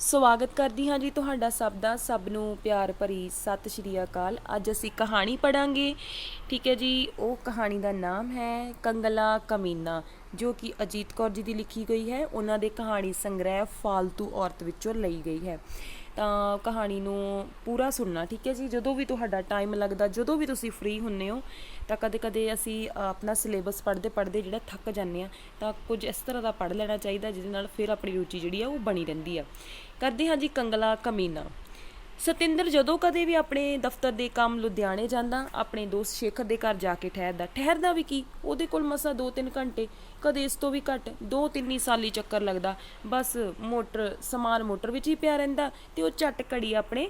ਸਵਾਗਤ ਕਰਦੀ ਹਾਂ ਜੀ ਤੁਹਾਡਾ ਸਭ ਦਾ, ਸਭ ਨੂੰ ਪਿਆਰ ਭਰੀ ਸਤਿ ਸ਼੍ਰੀ ਅਕਾਲ। ਅੱਜ ਅਸੀਂ ਕਹਾਣੀ ਪੜਾਂਗੇ ਠੀਕ ਹੈ ਜੀ, ਉਹ ਕਹਾਣੀ ਦਾ ਨਾਮ ਹੈ ਕੰਗਲਾ ਕਮੀਨਾ, ਜੋ ਕਿ ਅਜੀਤ ਕੌਰ ਜੀ ਦੀ ਲਿਖੀ ਗਈ ਹੈ। ਉਹਨਾਂ ਦੇ ਕਹਾਣੀ ਸੰਗ੍ਰਹਿ ਫਾਲਤੂ ਔਰਤ ਵਿੱਚੋਂ ਲਈ ਗਈ ਹੈ। ਤਾਂ ਕਹਾਣੀ ਨੂੰ ਪੂਰਾ ਸੁਣਨਾ, ਠੀਕ ਹੈ ਜੀ? ਜਦੋਂ ਵੀ ਤੁਹਾਡਾ ਟਾਈਮ ਲੱਗਦਾ, ਜਦੋਂ ਵੀ ਤੁਸੀਂ ਫ੍ਰੀ ਹੁੰਨੇ ਹੋ, ਤਾਂ ਕਦੇ-ਕਦੇ ਅਸੀਂ ਆਪਣਾ ਸਿਲੇਬਸ ਪੜ੍ਹਦੇ ਪੜ੍ਹਦੇ ਜਿਹੜਾ ਥੱਕ ਜਾਂਦੇ ਆ ਤਾਂ ਕੁਝ ਇਸ ਤਰ੍ਹਾਂ ਦਾ ਪੜ੍ਹ ਲੈਣਾ ਚਾਹੀਦਾ, ਜਿਹਦੇ ਨਾਲ ਫਿਰ ਆਪਣੀ ਰੁਚੀ ਜਿਹੜੀ ਆ ਉਹ ਬਣੀ ਰਹਿੰਦੀ ਆ। ਕਰਦੇ ਹਾਂ ਜੀ ਕੰਗਲਾ ਕਮੀਨਾ ਸਤਿੰਦਰ, ਜਦੋਂ ਕਦੇ ਵੀ ਆਪਣੇ ਦਫ਼ਤਰ ਦੇ ਕੰਮ ਲੁਧਿਆਣੇ ਜਾਂਦਾ, ਆਪਣੇ ਦੋਸਤ ਸ਼ੇਖਰ ਦੇ ਘਰ ਜਾ ਕੇ ਠਹਿਰਦਾ ਠਹਿਰਦਾ ਵੀ ਕੀ? ਉਹਦੇ ਕੋਲ ਮਸਾ 2-3 ਘੰਟੇ, ਕਦੇ ਇਸ ਤੋਂ ਵੀ ਘੱਟ 2-3 ਹੀ ਸਾਲੀ ਚੱਕਰ ਲੱਗਦਾ। ਬਸ ਮੋਟਰ, ਸਮਾਨ ਮੋਟਰ ਵਿੱਚ ਹੀ ਪਿਆ ਰਹਿੰਦਾ ਤੇ ਉਹ ਝਟ ਘੜੀ ਆਪਣੇ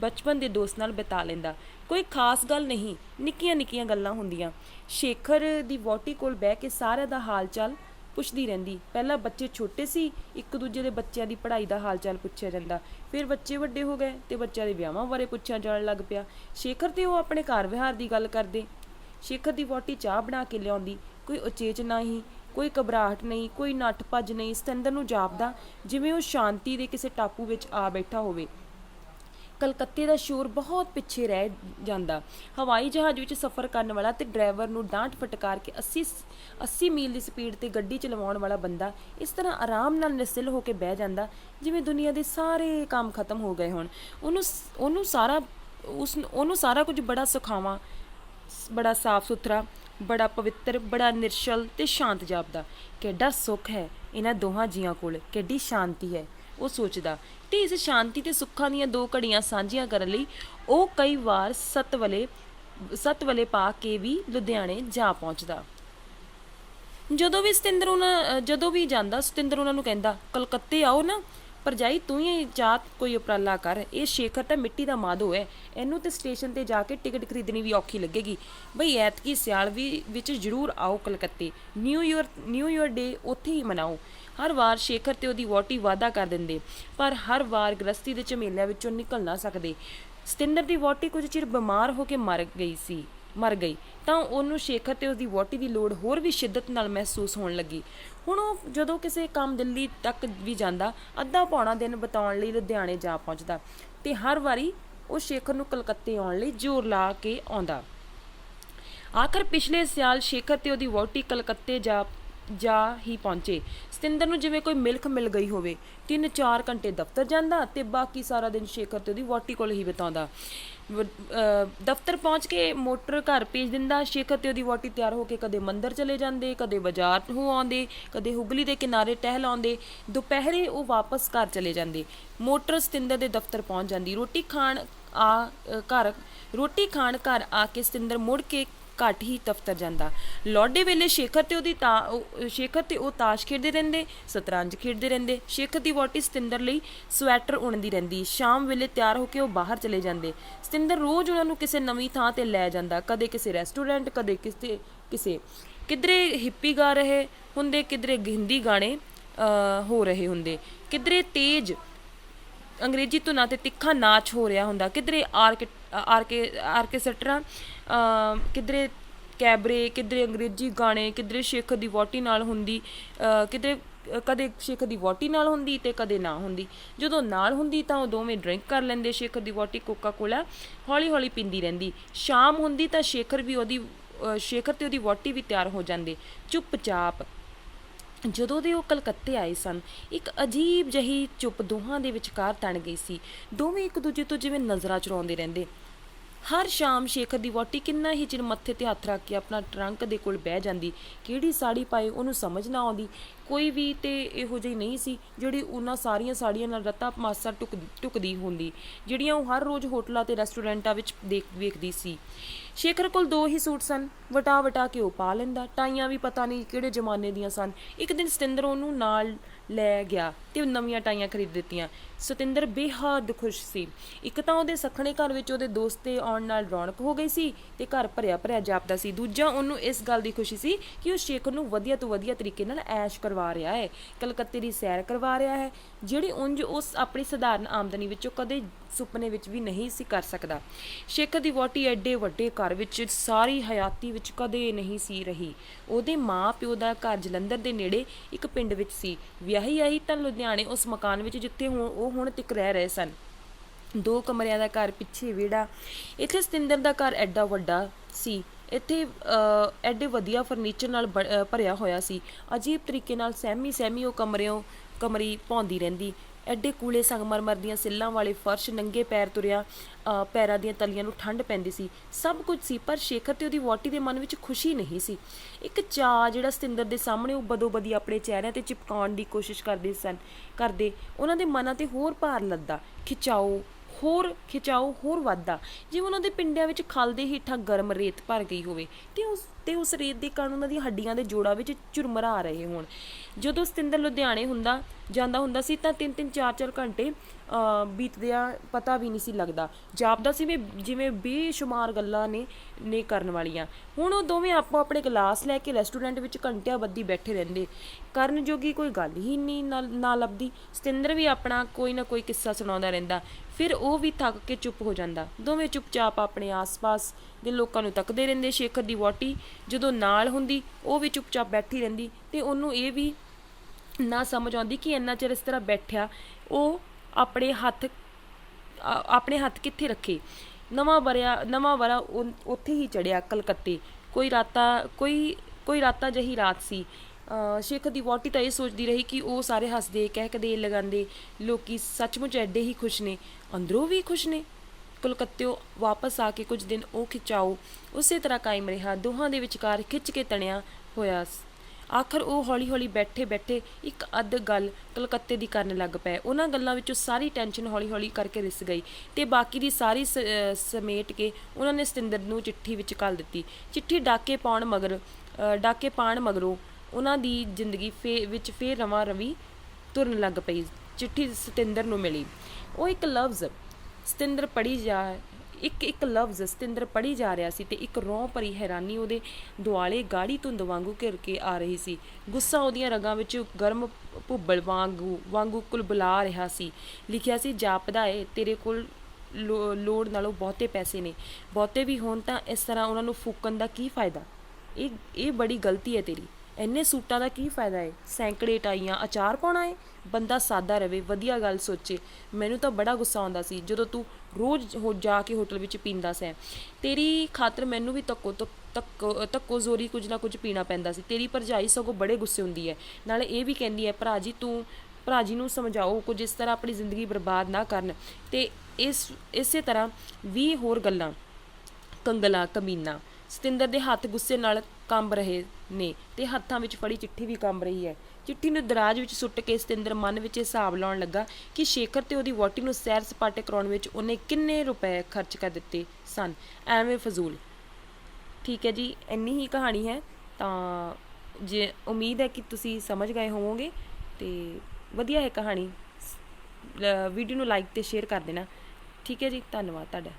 ਬਚਪਨ ਦੇ ਦੋਸਤ ਨਾਲ ਬਿਤਾ ਲੈਂਦਾ। ਕੋਈ ਖਾਸ ਗੱਲ ਨਹੀਂ ਨਿੱਕੀਆਂ ਨਿੱਕੀਆਂ ਗੱਲਾਂ ਹੁੰਦੀਆਂ। ਸ਼ੇਖਰ ਦੀ ਵੋਟੀ ਕੋਲ ਬਹਿ ਕੇ ਸਾਰਿਆਂ ਦਾ ਹਾਲ ਚਾਲ ਪੁੱਛਦੀ ਰਹਿੰਦੀ। ਪਹਿਲਾਂ ਬੱਚੇ ਛੋਟੇ ਸੀ, ਇੱਕ ਦੂਜੇ ਦੇ ਬੱਚਿਆਂ ਦੀ ਪੜ੍ਹਾਈ ਦਾ ਹਾਲ ਚਾਲ ਪੁੱਛਿਆ ਜਾਂਦਾ। ਫਿਰ ਬੱਚੇ ਵੱਡੇ ਹੋ ਗਏ ਤੇ ਬੱਚਿਆਂ ਦੇ ਵਿਆਹਾਂ ਬਾਰੇ ਪੁੱਛਿਆ ਜਾਣ ਲੱਗ ਪਿਆ। ਸ਼ੇਖਰ ਤੇ ਉਹ ਆਪਣੇ ਘਰ ਵਿਹਾਰ ਦੀ ਗੱਲ ਕਰਦੇ। ਸ਼ੇਖਰ ਦੀ ਵੋਟੀ ਚਾਹ ਬਣਾ ਕੇ ਲਿਆਉਂਦੀ। ਕੋਈ ਉਚੇਚ ਨਹੀਂ, ਕੋਈ ਘਬਰਾਹਟ ਨਹੀਂ, ਕੋਈ ਨੱਠ ਭੱਜ ਨਹੀਂ, ਸਤਿੰਦਰ ਨੂੰ ਜਾਪਦਾ ਜਿਵੇਂ ਉਹ ਸ਼ਾਂਤੀ ਦੇ ਕਿਸੇ ਟਾਪੂ ਵਿੱਚ ਆ ਬੈਠਾ ਹੋਵੇ। ਕਲਕੱਤੇ ਦਾ ਸ਼ੋਰ ਬਹੁਤ ਪਿੱਛੇ ਰਹਿ ਜਾਂਦਾ। ਹਵਾਈ ਜਹਾਜ਼ ਵਿੱਚ ਸਫ਼ਰ ਕਰਨ ਵਾਲਾ ਤੇ ਡਰਾਈਵਰ ਨੂੰ ਡਾਂਟ ਫਟਕਾਰ ਕੇ 80 80 ਮੀਲ ਦੀ ਸਪੀਡ ਤੇ ਗੱਡੀ ਚਲਾਉਣ ਵਾਲਾ ਬੰਦਾ ਇਸ ਤਰ੍ਹਾਂ ਆਰਾਮ ਨਾਲ ਨਿਸਿਲ ਹੋ ਕੇ ਬਹਿ ਜਾਂਦਾ, ਜਿਵੇਂ ਦੁਨੀਆ ਦੇ ਸਾਰੇ ਕੰਮ ਖਤਮ ਹੋ ਗਏ ਹੋਣ। ਉਹਨੂੰ ਉਹਨੂੰ ਸਾਰਾ, ਉਸ ਉਹਨੂੰ ਸਾਰਾ ਕੁਝ ਬੜਾ ਸੁਖਾਵਾਂ ਬੜਾ ਸਾਫ਼ ਸੁਥਰਾ, ਬੜਾ ਪਵਿੱਤਰ, ਬੜਾ ਨਿਰਸ਼ਲ ਤੇ ਸ਼ਾਂਤ ਜਾਪਦਾ। ਕਿੱਡਾ ਸੁੱਖ ਹੈ ਇਹਨਾਂ ਦੋਹਾਂ ਜੀਆਂ ਕੋਲ, ਕਿੱਡੀ ਸ਼ਾਂਤੀ ਹੈ। ਉਹ ਸੋਚਦਾ। ਤੇ ਇਸ ਸ਼ਾਂਤੀ ਤੇ ਸੁੱਖਾਂ ਦੀਆਂ ਦੋ ਘੜੀਆਂ ਸਾਂਝੀਆਂ ਕਰਨ ਲਈ ਉਹ ਕਈ ਵਾਰ ਸੱਤ ਵਲੇ ਪਾ ਕੇ ਵੀ ਲੁਧਿਆਣੇ ਜਾ ਪਹੁੰਚਦਾ। ਜਦੋਂ ਵੀ ਸਤਿੰਦਰ ਉਹਨਾਂ, ਜਦੋਂ ਵੀ ਜਾਂਦਾ, ਸਤਿੰਦਰ ਉਹਨਾਂ ਨੂੰ ਕਹਿੰਦਾ, ਕਲਕੱਤੇ ਆਓ ਨਾ ਪਰਜਾਈ ਤੂੰ ਹੀ ਜਾਤ ਕੋਈ ਉਪਰਾਲਾ ਕਰ। ਇਹ ਸ਼ੇਖਰ ਤਾਂ ਮਿੱਟੀ ਦਾ ਮਾਧੋ ਹੈ। ਇਹਨੂੰ ਤੇ ਸਟੇਸ਼ਨ ਤੇ ਜਾ ਕੇ ਟਿਕਟ ਖਰੀਦਣੀ ਵੀ ਔਖੀ ਲੱਗੇਗੀ। ਬਈ ਐਤਕੀ ਸਿਆਲ ਵੀ, ਵਿੱਚ ਜ਼ਰੂਰ ਆਓ ਕਲਕੱਤੇ। New year new year day ਉੱਥੇ ਹੀ ਮਨਾਓ। ਹਰ ਵਾਰ ਸ਼ੇਖਰ ਤੇ ਉਹਦੀ ਵੋਟੀ ਵਾਅਦਾ ਕਰ ਦਿੰਦੇ, ਪਰ ਹਰ ਵਾਰ ਗ੍ਰਸਤੀ ਦੇ ਝਮੇਲਿਆਂ ਵਿੱਚੋਂ ਨਿਕਲ ਨਾ ਸਕਦੇ। ਸਤਿੰਦਰ ਦੀ ਵੋਟੀ ਕੁਝ ਚਿਰ ਬਿਮਾਰ ਹੋ ਕੇ ਮਰ ਗਈ ਸੀ, ਮਰ ਗਈ, ਤਾਂ ਉਹਨੂੰ ਸ਼ੇਖਰ ਤੇ ਉਸਦੀ ਵੋਟੀ ਦੀ ਲੋੜ ਹੋਰ ਵੀ ਸ਼ਿੱਦਤ ਨਾਲ ਮਹਿਸੂਸ ਹੋਣ ਲੱਗੀ। ਹੁਣ ਉਹ ਜਦੋਂ ਕਿਸੇ ਕੰਮ ਦਿੱਲੀ ਤੱਕ ਵੀ ਜਾਂਦਾ, ਅੱਧਾ ਪੌਣਾ ਦਿਨ ਬਿਤਾਉਣ ਲਈ ਲੁਧਿਆਣੇ ਜਾ ਪਹੁੰਚਦਾ ਤੇ ਹਰ ਵਾਰੀ ਉਹ ਸ਼ੇਖਰ ਨੂੰ ਕਲਕੱਤੇ ਆਉਣ ਲਈ ਜ਼ੋਰ ਲਾ ਕੇ ਆਉਂਦਾ। ਆਖਰ ਪਿਛਲੇ ਸਾਲ ਸ਼ੇਖਰ ਤੇ ਉਹਦੀ ਵਹੁਟੀ ਕਲਕੱਤੇ ਜਾ ਜਾ ਹੀ ਪਹੁੰਚੇ। ਸਤਿੰਦਰ ਨੂੰ ਜਿਵੇਂ ਕੋਈ ਮਿਲਖ ਮਿਲ ਗਈ ਹੋਵੇ 3-4 ਘੰਟੇ ਦਫ਼ਤਰ ਜਾਂਦਾ ਤੇ ਬਾਕੀ ਸਾਰਾ ਦਿਨ ਸ਼ੇਖਰ ਤੇ ਉਹਦੀ ਵਹੁਟੀ ਕੋਲ ਹੀ ਬਿਤਾਉਂਦਾ। ਦਫ਼ਤਰ ਪਹੁੰਚ ਕੇ ਮੋਟਰ ਘਰ ਭੇਜ ਦਿੰਦਾ। ਸ਼ੇਖਰ ਤੇ ਉਹਦੀ ਵਹੁਟੀ ਤਿਆਰ ਹੋ ਕੇ ਕਦੇ ਮੰਦਰ ਚਲੇ ਜਾਂਦੇ, ਕਦੇ ਬਾਜ਼ਾਰ ਹੋ ਆਉਂਦੇ, ਕਦੇ ਹੁਗਲੀ ਦੇ ਕਿਨਾਰੇ ਟਹਿਲ ਆਉਂਦੇ। ਦੁਪਹਿਰੇ ਉਹ ਵਾਪਸ ਘਰ ਚਲੇ ਜਾਂਦੇ। ਮੋਟਰ ਸਤਿੰਦਰ ਦੇ ਦਫ਼ਤਰ ਪਹੁੰਚ ਜਾਂਦੀ। ਰੋਟੀ ਖਾਣ ਆ ਘਰ, ਰੋਟੀ ਖਾਣ ਘਰ ਆ ਕੇ ਸਤਿੰਦਰ ਮੁੜ ਕੇ ਘੱਟ ਹੀ ਦਫ਼ਤਰ ਜਾਂਦਾ। ਲੋਡੇ ਵੇਲੇ ਸ਼ੇਖਰ ਤੇ ਉਹਦੀ ਤਾ, ਉਹ- ਸ਼ੇਖਰ ਤੇ ਉਹ ਤਾਸ਼ ਖੇਡਦੇ ਰਹਿੰਦੇ, ਸ਼ਤਰੰਜ ਖੇਡਦੇ ਰਹਿੰਦੇ। ਸ਼ੇਖਰ ਦੀ ਵੋਟੀ ਸਤਿੰਦਰ ਲਈ ਸਵੈਟਰ ਉਣਦੀ ਰਹਿੰਦੀ। ਸ਼ਾਮ ਵੇਲੇ ਤਿਆਰ ਹੋ ਕੇ ਉਹ ਬਾਹਰ ਚਲੇ ਜਾਂਦੇ। ਸਤਿੰਦਰ ਰੋਜ਼ ਉਹਨਾਂ ਨੂੰ ਕਿਸੇ ਨਵੀਂ ਥਾਂ ਤੇ ਲੈ ਜਾਂਦਾ। ਕਦੇ ਕਿਸੇ ਰੈਸਟੋਰੈਂਟ, ਕਦੇ ਕਿਸੇ ਕਿਸੇ ਕਿਧਰੇ ਹਿੱਪੀ ਗਾ ਰਹੇ ਹੁੰਦੇ, ਕਿਧਰੇ ਹਿੰਦੀ ਗਾਣੇ ਹੋ ਰਹੇ ਹੁੰਦੇ। ਕਿਧਰੇ ਤੇਜ਼ ਅੰਗਰੇਜ਼ੀ ਧੁਨਾਂ ਤੇ ਤਿੱਖਾ ਨਾਚ ਹੋ ਰਿਹਾ ਹੁੰਦਾ। ਕਿਧਰੇ ਆਰਕੇ ਆਰਕੇ ਆਰਕੈਸਟਰਾ ਅਮ ਕਿਧਰੇ ਕੈਬਰੇ ਕਿਧਰੇ ਅੰਗਰੇਜ਼ੀ ਗਾਣੇ ਕਿਧਰੇ ਸ਼ੇਖਰ ਦੀ ਵੋਟੀ ਨਾਲ ਹੁੰਦੀ ਅ, ਕਿਧਰੇ ਕਦੇ ਸ਼ੇਖਰ ਦੀ ਵੋਟੀ ਨਾਲ ਹੁੰਦੀ ਤੇ ਕਦੇ ਨਾ ਹੁੰਦੀ। ਜਦੋਂ ਨਾਲ ਹੁੰਦੀ ਤਾਂ ਉਹ ਦੋਵੇਂ ਡਰਿੰਕ ਕਰ ਲੈਂਦੇ ਸ਼ੇਖਰ ਦੀ ਵੋਟੀ ਕੋਕਾ ਕੋਲਾ ਹੌਲੀ ਹੌਲੀ ਪੀਂਦੀ ਰਹਿੰਦੀ। ਸ਼ਾਮ ਹੁੰਦੀ ਤਾਂ ਸ਼ੇਖਰ ਵੀ ਉਹਦੀ ਸ਼ੇਖਰ ਤੇ ਉਹਦੀ ਵੋਟੀ ਵੀ ਤਿਆਰ ਹੋ ਜਾਂਦੇ। ਚੁੱਪਚਾਪ ਜਦੋਂ ਦੇ ਉਹ ਕਲਕੱਤੇ ਆਏ ਸਨ, ਇੱਕ ਅਜੀਬ ਜਹੀ ਚੁੱਪ ਦੋਹਾਂ ਦੇ ਵਿਚਕਾਰ ਤਣ ਗਈ ਸੀ। ਦੋਵੇਂ ਇੱਕ ਦੂਜੇ ਤੋਂ ਜਿਵੇਂ ਨਜ਼ਰਾਂ ਚੁਰਾਉਂਦੇ ਰਹਿੰਦੇ। ਹਰ ਸ਼ਾਮ ਸ਼ੇਖਰ ਦੀ ਵੋਟੀ ਕਿੰਨਾ ਹੀ ਚਿਰ ਮੱਥੇ ਤੇ ਹੱਥ ਰੱਖ ਕੇ ਆਪਣਾ ਟਰੰਕ ਦੇ ਕੋਲ ਬਹਿ ਜਾਂਦੀ, ਕਿਹੜੀ ਸਾੜੀ ਪਾਏ ਉਹਨੂੰ ਸਮਝ ਨਾ ਆਉਂਦੀ। ਕੋਈ ਵੀ ਤੇ ਇਹੋ ਜਿਹੀ ਨਹੀਂ ਸੀ ਜਿਹੜੀ ਉਹਨਾਂ ਸਾਰੀਆਂ ਸਾੜੀਆਂ ਨਾਲ ਰੱਤਾ ਮਾਸਾ ਟੁਕ, ਟੁਕਦੀ ਹੁੰਦੀ, ਜਿਹੜੀਆਂ ਉਹ ਹਰ ਰੋਜ਼ ਹੋਟਲਾਂ ਤੇ ਰੈਸਟੋਰੈਂਟਾਂ ਵਿੱਚ ਦੇਖ, ਵੇਖਦੀ ਸੀ। ਸ਼ੇਖਰ ਕੋਲ ਦੋ ਹੀ ਸੂਟ ਸਨ। ਵਟਾ ਵਟਾ ਕੇ ਉਹ ਪਾ ਲੈਂਦਾ। ਟਾਈਆਂ ਵੀ ਪਤਾ ਨਹੀਂ ਕਿਹੜੇ ਜ਼ਮਾਨੇ ਦੀਆਂ ਸਨ। ਇੱਕ ਦਿਨ ਸਤਿੰਦਰ ਉਹਨੂੰ ਨਾਲ ਲੈ ਗਿਆ ਤੇ ਉਹ ਨਵੀਆਂ ਟਾਈਆਂ ਖਰੀਦ ਦਿੱਤੀਆਂ। ਸਤਿੰਦਰ ਬੇਹੱਦ ਖੁਸ਼ ਸੀ। ਇੱਕ ਤਾਂ ਉਹਦੇ ਸਖਣੇ ਘਰ ਵਿੱਚ ਉਹਦੇ ਦੋਸਤੇ ਆਉਣ ਨਾਲ ਰੌਣਕ ਹੋ ਗਈ ਸੀ ਤੇ ਘਰ ਭਰਿਆ ਭਰਿਆ ਜਾਪਦਾ ਸੀ। ਦੂਜਾ ਉਹਨੂੰ ਇਸ ਗੱਲ ਦੀ ਖੁਸ਼ੀ ਸੀ ਕਿ ਉਹ ਸ਼ੇਖਰ ਨੂੰ ਵਧੀਆ ਤੋਂ ਵਧੀਆ ਤਰੀਕੇ ਨਾਲ ਐਸ਼ ਕਰਵਾ ਰਿਹਾ ਹੈ। ਕਲਕੱਤੇ ਦੀ ਸੈਰ ਕਰਵਾ ਰਿਹਾ ਹੈ, ਜਿਹੜੀ ਉਂਝ ਉਸ ਆਪਣੀ ਸਧਾਰਨ ਆਮਦਨੀ ਵਿੱਚੋਂ ਕਦੇ ਸੁਪਨੇ ਵਿੱਚ ਵੀ ਨਹੀਂ ਸੀ ਕਰ ਸਕਦਾ। ਸ਼ੇਖਰ ਦੀ ਵੋਟੀ ਐਡੇ ਵੱਡੇ ਘਰ ਵਿੱਚ ਸਾਰੀ ਹਯਾਤੀ ਵਿੱਚ ਕਦੇ ਨਹੀਂ ਸੀ ਰਹੀ। ਉਹਦੇ ਮਾਂ ਦਾ ਘਰ ਜਲੰਧਰ ਦੇ ਨੇੜੇ ਇੱਕ ਪਿੰਡ ਵਿੱਚ ਸੀ। ਵਿਆਹੀ ਆਈ ਤਾਂ ਲੁਧਿਆਣੇ ਉਸ ਮਕਾਨ ਵਿੱਚ ਜਿੱਥੇ ਹੁਣ ਉਹ ਹੁਣ ਤੱਕ ਰਹਿ ਰਹੇ ਸਨ। ਦੋ ਕਮਰਿਆਂ ਦਾ ਘਰ ਪਿੱਛੇ ਵਿਹੜਾ। ਇੱਥੇ ਸਤਿੰਦਰ ਦਾ ਘਰ ਐਡਾ ਵੱਡਾ ਸੀ। ਇੱਥੇ ਅ, ਐਡੇ ਵਧੀਆ ਫਰਨੀਚਰ ਨਾਲ ਬ- ਭਰਿਆ ਹੋਇਆ ਸੀ। ਅਜੀਬ ਤਰੀਕੇ ਨਾਲ ਸਹਿਮੀ ਸਹਿਮੀ ਉਹ ਕਮਰਿਓਂ ਕਮਰੀ ਪਾਉਂਦੀ ਰਹਿੰਦੀ। ਐਡੇ ਕੂਲੇ ਸੰਗਮਰਮਰ ਦੀਆਂ ਸਿੱਲਾਂ ਵਾਲੇ ਫਰਸ਼ ਨੰਗੇ ਪੈਰ ਤੁਰਿਆ ਪੈਰਾਂ ਦੀਆਂ ਤਲੀਆਂ ਨੂੰ ਠੰਡ ਪੈਂਦੀ ਸੀ। ਸਭ ਕੁਝ ਸੀ, ਪਰ ਸ਼ੇਖਰ ਤੇ ਉਹਦੀ ਵੋਟੀ ਦੇ ਮਨ ਵਿੱਚ ਖੁਸ਼ੀ ਨਹੀਂ ਸੀ। ਇੱਕ ਚਾਅ ਜਿਹੜਾ ਸਤਿੰਦਰ ਦੇ ਸਾਹਮਣੇ ਉਹ ਬਦੋਬਦੀ ਆਪਣੇ ਚਿਹਰਿਆਂ ਤੇ ਚਿਪਕਾਉਣ ਦੀ ਕੋਸ਼ਿਸ਼ ਕਰਦੇ ਸਨ, ਕਰਦੇ। ਉਹਨਾਂ ਦੇ ਮਨਾਂ ਤੇ ਹੋਰ ਭਾਰ ਲੱਦਾ। ਖਿਚਾਓ, ਹੋਰ ਖਿਚਾਓ, ਹੋਰ ਵੱਧਦਾ। ਜਿਵੇਂ ਉਹਨਾਂ ਦੇ ਪਿੰਡਿਆਂ ਵਿੱਚ ਖਲ ਦੇ ਹੇਠਾਂ ਗਰਮ ਰੇਤ ਭਰ ਗਈ ਹੋਵੇ, ਤੇ ਉਸ ਤੇ ਉਸ ਰੇਤ ਦੇ ਕਾਰਨ ਉਹਨਾਂ ਦੀਆਂ ਹੱਡੀਆਂ ਦੇ ਜੋੜਾਂ ਵਿੱਚ ਝੁਰਮਰਾ ਰਹੇ ਹੋਣ। ਜਦੋਂ ਸਤਿੰਦਰ ਲੁਧਿਆਣੇ ਹੁੰਦਾ ਜਾਂਦਾ ਹੁੰਦਾ ਸੀ ਤਾਂ 3-3 4-4 ਘੰਟੇ ਅ, ਬੀਤਦੇ ਆ ਪਤਾ ਵੀ ਨਹੀਂ ਸੀ ਲੱਗਦਾ। ਜਾਪਦਾ ਸੀ ਵੀ ਜਿਵੇਂ ਬੇਸ਼ੁਮਾਰ ਗੱਲਾਂ ਨੇ ਨੇ ਕਰਨ ਵਾਲੀਆਂ। ਹੁਣ ਉਹ ਦੋਵੇਂ ਆਪੋ ਆਪਣੇ ਗਲਾਸ ਲੈ ਕੇ ਰੈਸਟੋਰੈਂਟ ਵਿੱਚ ਘੰਟਿਆਂ ਬੱਧੀ ਬੈਠੇ ਰਹਿੰਦੇ। ਕਰਨ ਜੋਗੀ ਕੋਈ ਗੱਲ ਹੀ ਨਹੀਂ ਨਾ ਲੱਭਦੀ। ਸਤਿੰਦਰ ਵੀ ਆਪਣਾ ਕੋਈ ਨਾ ਕੋਈ ਕਿੱਸਾ ਸੁਣਾਉਂਦਾ ਰਹਿੰਦਾ। ਫਿਰ ਉਹ ਵੀ ਥੱਕ ਕੇ ਚੁੱਪ ਹੋ ਜਾਂਦਾ। ਦੋਵੇਂ ਚੁੱਪਚਾਪ ਆਪਣੇ ਆਸ-ਪਾਸ ਦੇ ਲੋਕਾਂ ਨੂੰ ਤੱਕਦੇ ਰਹਿੰਦੇ। ਸ਼ੇਖਰ ਦੀ ਵੋਟੀ ਜਦੋਂ ਨਾਲ ਹੁੰਦੀ ਉਹ ਵੀ ਚੁੱਪਚਾਪ ਬੈਠੀ ਰਹਿੰਦੀ ਤੇ ਉਹਨੂੰ ਇਹ ਵੀ ਨਾ ਸਮਝ ਆਉਂਦੀ ਕਿ ਇੰਨਾ ਚਿਰ ਇਸ ਤਰ੍ਹਾਂ ਬੈਠਿਆ ਉਹ ਆਪਣੇ ਹੱਥ ਆਪਣੇ ਹੱਥ ਕਿੱਥੇ ਰੱਖੇ? ਨਵਾਂ ਵਰਿਆ ਨਵਾਂ ਵਰਾ ਉਨ- ਉੱਥੇ ਹੀ ਚੜਿਆ ਕਲਕੱਤੇ। ਕੋਈ ਰਾਤਾਂ ਕੋਈ ਕੋਈ ਰਾਤਾਂ ਜਹੀ ਰਾਤ ਸੀ। ਅ, ਦੀ ਵੋਟੀ ਤਾਂ ਇਹ ਸੋਚਦੀ ਰਹੀ ਕਿ ਉਹ ਸਾਰੇ ਹੱਸਦੇ ਕਹਿ ਕਹਿਕਦੇ ਲਗਾਉਂਦੇ ਲੋਕੀ ਸੱਚਮੁੱਚ ਐਡੇ ਹੀ ਖੁਸ਼ ਨੇ। ਅੰਦਰੋਂ ਵੀ ਖੁਸ਼ ਨੇ। ਕਲਕੱਤੇੋਂ ਵਾਪਸ ਆ ਕੇ ਕੁਝ ਦਿਨ ਉਹ ਖਿਚਾਓ ਉਸੇ ਤਰ੍ਹਾਂ ਕਾਇਮ ਰਿਹਾ ਦੋਹਾਂ ਦੇ ਵਿਚਕਾਰ ਖਿੱਚ ਕੇ ਤਣਿਆ ਹੋਇਆ ਆਖਰ ਉਹ ਹੌਲੀ-ਹੌਲੀ ਬੈਠੇ-ਬੈਠੇ ਇੱਕ ਅੱਧ ਗੱਲ ਕਲਕੱਤੇ ਦੀ ਕਰਨ ਲੱਗ ਪਏ। ਉਹਨਾਂ ਗੱਲਾਂ ਵਿੱਚੋਂ ਸਾਰੀ ਟੈਨਸ਼ਨ ਹੌਲੀ-ਹੌਲੀ ਕਰਕੇ ਰਿਸ ਗਈ ਤੇ ਬਾਕੀ ਦੀ ਸਾਰੀ ਸ- ਸਮੇਟ ਕੇ ਉਹਨਾਂ ਨੇ ਸਤਿੰਦਰ ਨੂੰ ਚਿੱਠੀ ਵਿੱਚ ਕੱਲ ਦਿੱਤੀ। ਚਿੱਠੀ ਡਾਕੇ ਪਾਉਣ ਮਗਰ ਡਾਕੇ ਪਾਉਣ ਮਗਰੋਂ ਉਹਨਾਂ ਦੀ ਜ਼ਿੰਦਗੀ ਫੇ, ਵਿੱਚ ਫੇਰ ਰਵਾਂ ਰਵੀ ਤੁਰਨ ਲੱਗ ਪਈ। ਚਿੱਠੀ ਸਤਿੰਦਰ ਨੂੰ ਮਿਲੀ। ਉਹ ਇੱਕ ਲਫ਼ਜ਼, ਸਤਿੰਦਰ ਪੜੀ ਜਾ ਇੱਕ ਇੱਕ ਲਫ਼ਜ਼ ਸਤਿੰਦਰ ਪੜੀ ਜਾ ਰਿਹਾ ਸੀ ਤੇ ਇੱਕ ਰੋਹ ਭਰੀ ਹੈਰਾਨੀ ਉਹਦੇ ਦੁਆਲੇ ਗਾੜੀ ਧੁੰਦ ਵਾਂਗੂ ਘਿਰ ਕੇ ਆ ਰਹੀ ਸੀ। ਗੁੱਸਾ ਉਹਦੀਆਂ ਰਗਾਂ ਵਿੱਚ ਗਰਮ ਭੁੱਬਲ ਵਾਂਗੂ ਵਾਂਗੂ ਕੁਲਬੁਲਾ ਰਿਹਾ ਸੀ। ਲਿਖਿਆ ਸੀ, ਜਾਪਦਾ ਏ, ਤੇਰੇ ਕੋਲ ਲੋ- ਲੋੜ ਨਾਲੋਂ ਬਹੁਤੇ ਪੈਸੇ ਨੇ। ਬਹੁਤੇ ਵੀ ਹੋਣ ਤਾਂ ਇਸ ਤਰ੍ਹਾਂ ਉਹਨਾਂ ਨੂੰ ਫੂਕਣ ਦਾ ਕੀ ਫਾਇਦਾ? ਇਹ ਇਹ ਬੜੀ ਗਲਤੀ ਹੈ ਤੇਰੀ। ਇੰਨੇ ਸੂਟਾਂ ਦਾ ਕੀ ਫਾਇਦਾ ਏ? ਸੈਂਕੜੇ ਟਾਈਆਂ, ਅਚਾਰ ਪਾਉਣਾ ਏ? ਬੰਦਾ ਸਾਦਾ ਰਵੇ, ਵਧੀਆ ਗੱਲ ਸੋਚੇ। ਮੈਨੂੰ ਤਾਂ ਬੜਾ ਗੁੱਸਾ ਆਉਂਦਾ ਸੀ ਜਦੋਂ ਤੂੰ ਰੋਜ਼ ਹੋ ਜਾ ਕੇ ਹੋਟਲ ਵਿੱਚ ਪੀਂਦਾ ਸੈਂ। ਤੇਰੀ ਖਾਤਰ ਮੈਨੂੰ ਵੀ ਤੱਕੋ ਤੱਕੋ ਤੱਕੋ ਜ਼ੋਰੀ ਕੁਝ ਨਾ ਕੁਝ ਪੀਣਾ ਪੈਂਦਾ ਸੀ। ਤੇਰੀ ਭਰਜਾਈ ਸਗੋਂ ਬੜੇ ਗੁੱਸੇ ਹੁੰਦੀ ਹੈ ਨਾਲੇ ਇਹ ਵੀ ਕਹਿੰਦੀ ਹੈ ਭਰਾ ਜੀ ਤੂੰ, ਭਰਾ ਜੀ ਨੂੰ ਸਮਝਾਓ ਕੁਝ ਇਸ ਤਰ੍ਹਾਂ ਆਪਣੀ ਜ਼ਿੰਦਗੀ ਬਰਬਾਦ ਨਾ ਕਰਨ। ਤੇ ਇਸ, ਇਸੇ ਤਰ੍ਹਾਂ ਵੀ ਹੋਰ ਗੱਲਾਂ, ਕੰਗਲਾ, ਕਮੀਨਾ, ਸਤਿੰਦਰ ਦੇ ਹੱਥ ਗੁੱਸੇ ਨਾਲ ਕੰਬ ਰਹੇ ਨੇ ਤੇ ਹੱਥਾਂ ਵਿੱਚ ਫੜੀ ਚਿੱਠੀ ਵੀ ਕੰਬ ਰਹੀ ਹੈ ਚਿੱਠੀ ਨੂੰ ਦਰਾਜ ਵਿੱਚ ਸੁੱਟ ਕੇ ਸਤਿੰਦਰ ਮਨ ਵਿੱਚ ਹਿਸਾਬ ਲਾਉਣ ਲੱਗਾ ਕਿ ਸ਼ੇਖਰ ਤੇ ਉਹਦੀ ਵੋਟੀ ਨੂੰ ਸੈਰ ਸਪਾਟੇ ਕਰਾਉਣ ਵਿੱਚ ਉਹਨੇ ਕਿੰਨੇ ਰੁਪਏ ਖਰਚ ਕਰ ਦਿੱਤੇ ਸਨ। ਐਵੇਂ ਫਜ਼ੂਲ। ਠੀਕ ਹੈ ਜੀ, ਇੰਨੀ ਹੀ ਕਹਾਣੀ ਹੈ। ਤਾਂ ਜੇ ਉਮੀਦ ਹੈ ਕਿ ਤੁਸੀਂ ਸਮਝ ਗਏ ਹੋਵੋਗੇ ਤੇ ਵਧੀਆ ਹੈ ਕਹਾਣੀ। ਵੀਡੀਓ ਨੂੰ ਲਾਈਕ ਤੇ ਸ਼ੇਅਰ ਕਰ ਦੇਣਾ। ਠੀਕ ਹੈ ਜੀ, ਧੰਨਵਾਦ ਤੁਹਾਡਾ।